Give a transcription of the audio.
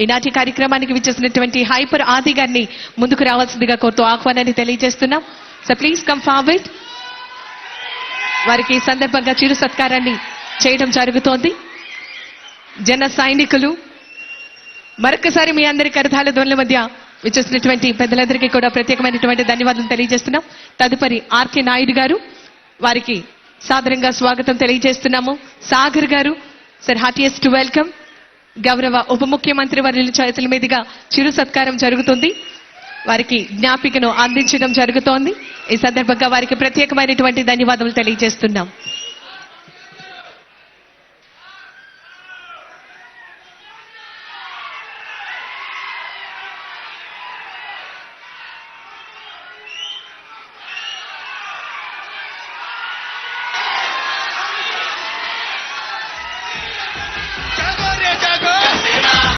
ఈనాటి కార్యక్రమానికి విచ్చేసినటువంటి హైపర్ ఆది గారిని ముందుకు రావాల్సిందిగా కోరుతూ ఆహ్వానాన్ని తెలియజేస్తున్నాం. సో ప్లీజ్ కమ్ ఫార్వర్డ్ వారికి సందర్భంగా చిరు సత్కారాన్ని చేయడం జరుగుతోంది. జన సైనికులు మరొకసారి మీ అందరి కరతాల ధ్వనుల మధ్య విచ్చేసినటువంటి పెద్దలందరికీ కూడా ప్రత్యేకమైనటువంటి ధన్యవాదాలు తెలియజేస్తున్నాం. తదుపరి ఆర్కే నాయుడు గారు వారికి సాదరంగా స్వాగతం తెలియజేస్తున్నాము. సాగర్ గారు సార్ హార్టియస్ట్ వెల్కమ్ గౌరవ ఉప ముఖ్యమంత్రి వర్యుల చేతుల మీదుగా చిరు సత్కారం జరుగుతుంది. వారికి జ్ఞాపికను అందించడం జరుగుతోంది. ఈ సందర్భంగా వారికి ప్రత్యేకమైనటువంటి ధన్యవాదాలు తెలియజేస్తున్నాం.